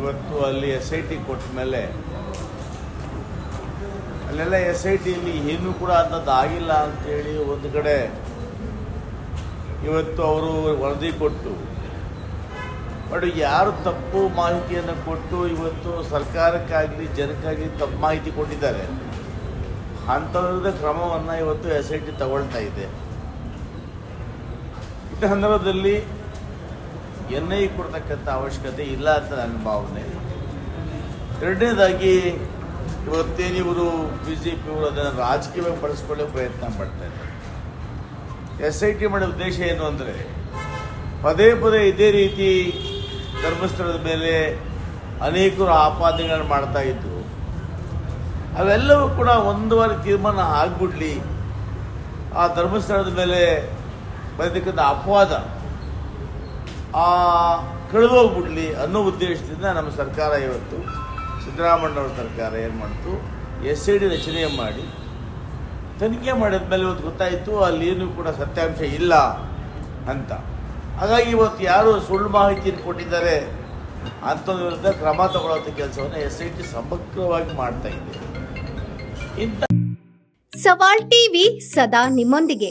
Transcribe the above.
ಇವತ್ತು ಅಲ್ಲಿ S I T ಕೊಟ್ಟ ಮೇಲೆ ಅಲ್ಲೆಲ್ಲ ಎಸ್ ಐ ಟಿಯಲ್ಲಿ ಏನೂ ಕೂಡ ಅಂಥದ್ದು ಆಗಿಲ್ಲ ಅಂತೇಳಿ ಒಂದು ಕಡೆ ಇವತ್ತು ಅವರು ವರದಿ ಕೊಟ್ಟು, ಬಟ್ ಯಾರು ತಪ್ಪು ಮಾಹಿತಿಯನ್ನು ಕೊಟ್ಟು ಇವತ್ತು ಸರ್ಕಾರಕ್ಕಾಗಲಿ ಜನಕ್ಕಾಗಲಿ ತಪ್ಪು ಮಾಹಿತಿ ಕೊಟ್ಟಿದ್ದಾರೆ ಅಂಥವ್ರದ್ದೇ ಕ್ರಮವನ್ನು ಇವತ್ತು ಎಸ್ ಐ ಟಿ ತಗೊಳ್ತಾ ಇದೆ. ಈ ಸಂದರ್ಭದಲ್ಲಿ ಎನ್ ಐ ಕೊಡ್ತಕ್ಕಂಥ ಅವಶ್ಯಕತೆ ಇಲ್ಲ ಅಂತ ನನ್ನ ಭಾವನೆ. ಎರಡನೇದಾಗಿ ಇವತ್ತೇನು ಇವರು ಬಿ ಜೆ ಪಿಯವರು ಅದನ್ನು ರಾಜಕೀಯವಾಗಿ ಬಳಸ್ಕೊಳ್ಳೋ ಪ್ರಯತ್ನ ಮಾಡ್ತಾ ಇದ್ದಾರೆ ಎಸ್ ಐ ಟಿ ಮಾಡೋ ಉದ್ದೇಶ ಏನು ಅಂದರೆ, ಪದೇ ಪದೇ ಇದೇ ರೀತಿ ಧರ್ಮಸ್ಥಳದ ಮೇಲೆ ಅನೇಕರು ಆಪಾದನೆಗಳನ್ನು ಮಾಡ್ತಾ ಇದ್ದರು ಅವೆಲ್ಲವೂ ಕೂಡ ಒಂದುವರೆ ತೀರ್ಮಾನ ಆಗ್ಬಿಡ್ಲಿ. ಆ ಧರ್ಮಸ್ಥಳದ ಮೇಲೆ ಬರತಕ್ಕಂಥ ಅಪವಾದ ಕಳೆದೋಗ್ಬಿಡ್ಲಿ ಅನ್ನೋ ಉದ್ದೇಶದಿಂದ ನಮ್ಮ ಸರ್ಕಾರ ಇವತ್ತು ಸಿದ್ದರಾಮಣ್ಣವ್ರ ಸರ್ಕಾರ ಏನು ಮಾಡ್ತು? ಎಸ್ ಐ ಡಿ ರಚನೆ ಮಾಡಿ, ತನಿಖೆ ಮಾಡಿದ ಮೇಲೆ ಇವತ್ತು ಗೊತ್ತಾಯಿತು ಅಲ್ಲಿ ಏನು ಕೂಡ ಸತ್ಯಾಂಶ ಇಲ್ಲ ಅಂತ. ಹಾಗಾಗಿ ಇವತ್ತು ಯಾರು ಸುಳ್ಳು ಮಾಹಿತಿಯನ್ನು ಕೊಟ್ಟಿದ್ದಾರೆ ಅಂತ ವಿರುದ್ಧ ಕ್ರಮ ತಗೊಳ್ಳೋಂಥ ಕೆಲಸವನ್ನು ಎಸ್ ಐ ಟಿ ಸಮಗ್ರವಾಗಿ ಮಾಡ್ತಾ ಇದೆ. ಸವಾಲ್ ಟಿವಿ ಸದಾ ನಿಮ್ಮೊಂದಿಗೆ.